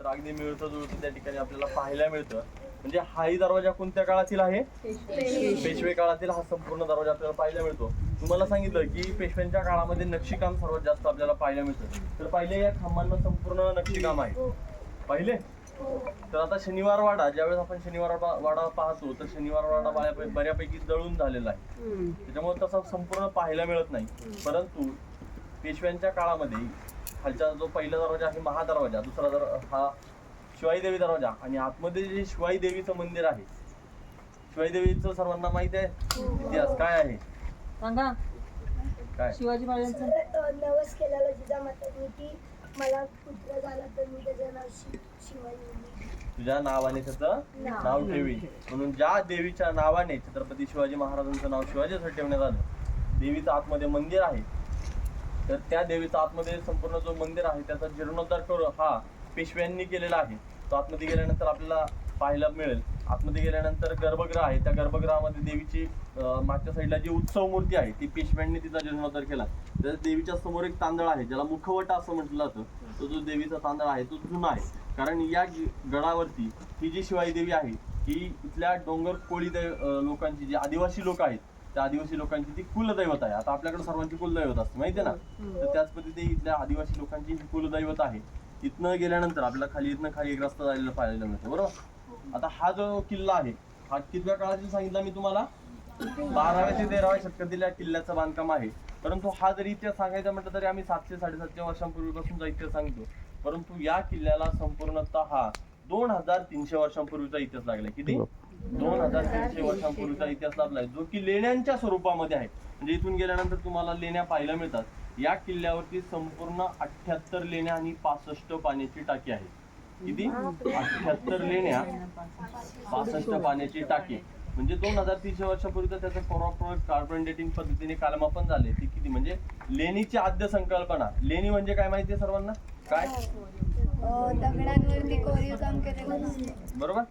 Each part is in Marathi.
तर अगदी मिळतं जुळतं त्या ठिकाणी आपल्याला पाहायला मिळतं. म्हणजे हाही दरवाजा कोणत्या काळातील आहे? पेशवे काळातील हा संपूर्ण दरवाजा आपल्याला पाहायला मिळतो. तुम्हाला सांगितलं की पेशव्यांच्या काळामध्ये नक्षीकाम सर्वात जास्त आपल्याला पाहायला मिळतं. तर पहिले या खांबांना संपूर्ण नक्षीकाम आहे. पाहिले? तर आता शनिवार वाडा ज्यावेळेस आपण शनिवार वाडा पाहतो तर शनिवार वाडा बऱ्यापैकी बऱ्यापैकी जळून झालेला आहे. त्याच्यामुळे तसा संपूर्ण पाहायला मिळत नाही. परंतु पेशव्यांच्या काळामध्ये खालचा जो पहिला दरवाजा आहे महादरवाजा दुसरा दर हा शिवाई देवी दरवाजा. आणि आतमध्ये जे शिवाई देवीचं मंदिर आहे शिवाई देवीचं सर्वांना माहिती आहे? इतिहास काय आहे? सांगा. काय? शिवाजी महाराजांचं. नवस केलेला जिजामातांनी की मला पुत्र झाला तर मी त्याचं नाव शि शिवाजी तुझ्या नावाने त्याचं नाव. नाव ठेवी. म्हणून ज्या देवीच्या नावाने छत्रपती शिवाजी महाराजांचं नाव शिवाजीसाठी ठेवण्यात आलं देवीचं आतमध्ये मंदिर आहे तर त्या देवीचा आतमध्ये संपूर्ण जो मंदिर आहे त्याचा जीर्णोद्धार करून हा पेशव्यांनी केलेला आहे. तो आतमध्ये गेल्यानंतर आपल्याला पाहायला मिळेल. आतमध्ये गेल्यानंतर गर्भगृह आहे. त्या गर्भगृहामध्ये देवीची मागच्या साईडला जी उत्सव मूर्ती आहे ती पेशव्यांनी तिचा जीर्णोद्धार केला. तर देवीच्या समोर एक तांदळ आहे ज्याला मुखवटा असं म्हटलं जातं. तो जो देवीचा तांदळ आहे तो जुना आहे. कारण या ग- गडावरती ही जी शिवाई देवी आहे ही इथल्या डोंगर कोळी लोकांची जी आदिवासी लोक आहेत त्या आदिवासी लोकांची ती कुलदैवत आहे. आता आपल्याकडे सर्वांची कुलदैवत असते माहिती आहे ना तर त्याच पद्धतीने इथल्या आदिवासी लोकांची ही कुलदैवत आहे. इथनं गेल्यानंतर आपल्याला खाली इथनं खाली एक रस्ता जायला पाहायला मिळतो बरोबर? आता हा जो किल्ला आहे हा कितव्या काळातील सांगितला मी तुम्हाला? बाराव्या ते तेराव्या शतकातील या किल्ल्याचं बांधकाम आहे. परंतु हा जरी इतिहास सांगायचा म्हटलं तरी आम्ही सातशे साडेसातशे वर्षांपूर्वीपासूनचा इतिहास सांगतो. परंतु या किल्ल्याला संपूर्णतः दोन हजार तीनशे वर्षांपूर्वीचा इतिहास लागलाय. किती? दोन हजार तीनशे वर्षांपूर्वीचा इतिहास लाभलाय जो की लेण्यांच्या स्वरूपामध्ये आहे. म्हणजे इथून गेल्यानंतर तुम्हाला लेण्या पाहायला मिळतात. या किल्ल्यावरती संपूर्ण अठ्याहत्तर लेण्या आणि पासष्ट पाण्याची टाकी आहे किती? अठ्याहत्तर लेण्या पासष्ट पाण्याची टाकी. म्हणजे दोन हजार तीनशे वर्षापूर्वीचं त्याचं प्रॉपर कार्बन डेटिंग पद्धतीने कालमापन झाले ती किती? म्हणजे लेणीची आद्य संकल्पना. लेणी म्हणजे काय माहितीये सर्वांना? काय? बरोबर?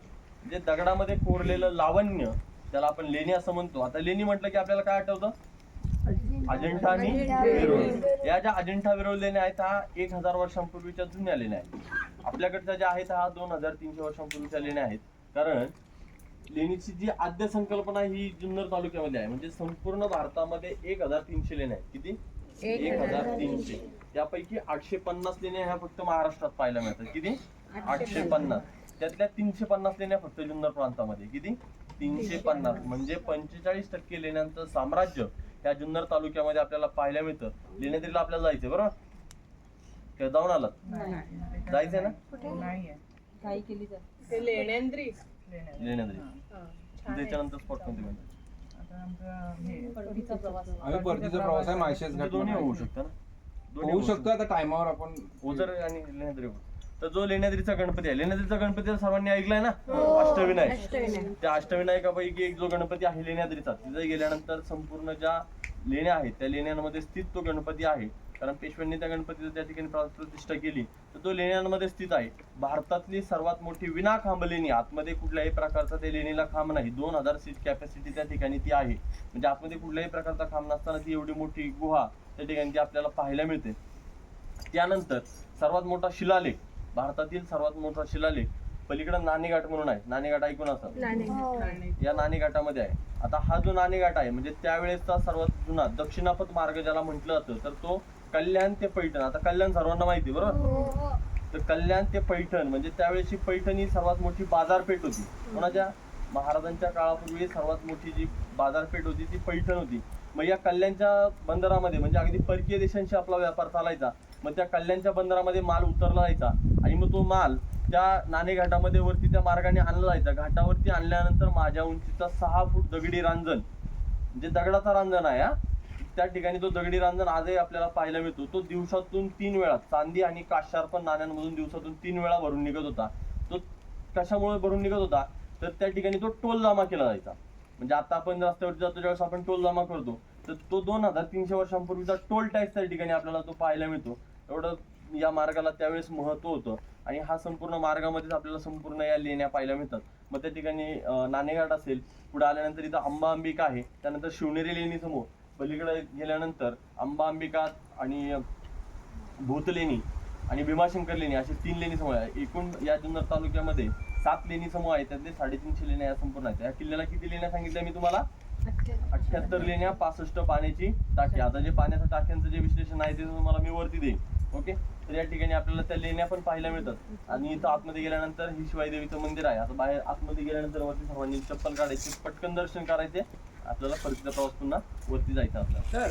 म्हणजे दगडामध्ये कोरलेलं लावण्य त्याला आपण लेणी असं म्हणतो. आता लेणी म्हटलं की आपल्याला काय आठवतं? अजिंठा. आणि वेरूळ. या ज्या अजिंठा वेरूळ लेण्या आहेत ह्या एक हजार वर्षांपूर्वीच्या जुन्या लेण्या आहेत. आपल्याकडच्या ज्या आहेत ह्या दोन हजार तीनशे वर्षांपूर्वीच्या लेण्या आहेत. कारण लेणीची जी आद्य संकल्पना ही जुन्नर तालुक्यामध्ये आहे. म्हणजे संपूर्ण भारतामध्ये एक हजार तीनशे लेण्या आहेत. किती? एक हजार तीनशे. त्यापैकी आठशे पन्नास लेण्या ह्या फक्त महाराष्ट्रात पाहायला मिळतात. किती? आठशे पन्नास. त्यातल्या तीनशे पन्नास लेण्या फक्त जुन्नर प्रांतामध्ये. किती? तीनशे पन्नास. म्हणजे पंचेचाळीस टक्के लेण्यांचं साम्राज्य या जुन्नर तालुक्यामध्ये आपल्याला पाहायला मिळतं. लेण्याद्रीला आपल्याला जायचंय बरोबर? जाऊन आलात? जायचंय ना? लेण्यांद्री. त्याच्यानंतर स्पॉट कोणते म्हणतात परतीचा प्रवास. आम्ही परतीचा प्रवास आहे माळशेज म्हणजे दोन्ही होऊ शकतं ना? होऊ शकतो आता टायमावर आपण ओझर आणि लेण्याद्री होतं. तर जो लेण्याद्रीचा गणपती आहे लेण्याद्रीचा गणपती सर्वांनी ऐकलाय ना? अष्टविनायक. त्या अष्टविनायकापैकी एक जो गणपती आहे लेण्याद्रीचा तिथे गेल्यानंतर संपूर्ण ज्या लेण्या आहेत त्या लेण्यांमध्ये स्थित तो गणपती आहे. कारण पेशव्यांनी त्या गणपतीचं त्या ठिकाणी प्रतिष्ठा केली. तर तो लेण्यांमध्ये स्थित आहे. भारतातली सर्वात मोठी विना खांब लेणी आतमध्ये कुठल्याही प्रकारचा त्या लेणीला खांब नाही. दोन हजार सीट कॅपॅसिटी त्या ठिकाणी ती आहे. म्हणजे आतमध्ये कुठल्याही प्रकारचा खांब नसताना ती एवढी मोठी गुहा त्या ठिकाणी ती आपल्याला पाहायला मिळते. त्यानंतर सर्वात मोठा शिलालेख. भारतातील सर्वात मोठा शिलालेख पलीकडे नाणेघाट म्हणून आहे. नाणेघाट ऐकून असं या नाणेघाटामध्ये आहे. आता हा जो नाणेघाट आहे म्हणजे त्यावेळेसचा सर्वात जुना दक्षिणापथ मार्ग ज्याला म्हटलं जातं तर तो कल्याण ते पैठण. आता कल्याण सर्वांना माहिती आहे, बरोबर? तर कल्याण ते पैठण म्हणजे त्यावेळेची पैठण ही सर्वात मोठी बाजारपेठ होती. कोणाच्या? महाराजांच्या काळापूर्वी सर्वात मोठी जी बाजारपेठ होती ती पैठण होती. मग या कल्याणच्या बंदरामध्ये म्हणजे अगदी परकीय देशांशी आपला व्यापार चालायचा मग त्या कल्याणच्या बंदरामध्ये माल उतरला जायचा. आणि मग तो माल त्या नाणेघाटामध्ये वरती त्या मार्गाने आणला जायचा. घाटावरती आणल्यानंतर माझ्या उंचीचा सहा फूट दगडी रांजण म्हणजे दगडाचा रांजण आहे हा त्या ठिकाणी तो दगडी रांजण आजही आपल्याला पाहायला मिळतो. तो दिवसातून तीन वेळा चांदी आणि काशार्पण नाण्यांमधून दिवसातून तीन वेळा भरून निघत होता. तो कशामुळे भरून निघत होता? तर त्या ठिकाणी तो टोल जमा केला जायचा. म्हणजे आता आपण रस्त्यावरती जातो ज्यावेळेस आपण टोल जमा करतो तर तो दोन हजार तीनशे वर्षांपूर्वीचा टोल टॅक्स त्या ठिकाणी आपल्याला तो पाहायला मिळतो. एवढं या मार्गाला त्यावेळेस महत्त्व होतं. आणि हा संपूर्ण मार्गामध्येच आपल्याला संपूर्ण या लेण्या पाहायला मिळतात. मग त्या ठिकाणी नाणेघाट असेल पुढे आल्यानंतर इथं अंबा अंबिका आहे. त्यानंतर शिवनेरी लेणीसमोर पलीकडे गेल्यानंतर अंबा अंबिका आणि भूतलेणी आणि भीमाशंकर लेणी असे तीन लेणी समूह आहे. एकूण या जुन्नर तालुक्यामध्ये सात लेणी समूह आहेत. त्यातले साडेतीनशे लेण्या या संपूर्ण आहेत. या किल्ल्याला किती लेण्या सांगितल्या मी तुम्हाला? अठ्ठ्याहत्तर लेण्या पासष्ट पाण्याची टाकी. आता जे पाण्याच्या टाक्यांचं जे विश्लेषण आहे ते तुम्हाला मी वरती देईन. ओके? तर या ठिकाणी आपल्याला त्या लेण्या पण पाहायला मिळतात. आणि इथं आतमध्ये गेल्यानंतर ही शिवाई देवीचं मंदिर आहे. आता बाहेर आतमध्ये गेल्यानंतर वरती सर्वांनी चप्पल काढायची पटकन दर्शन करायचे. आपल्याला परतीचा प्रवास पुन्हा वरती जायचा आपल्याला.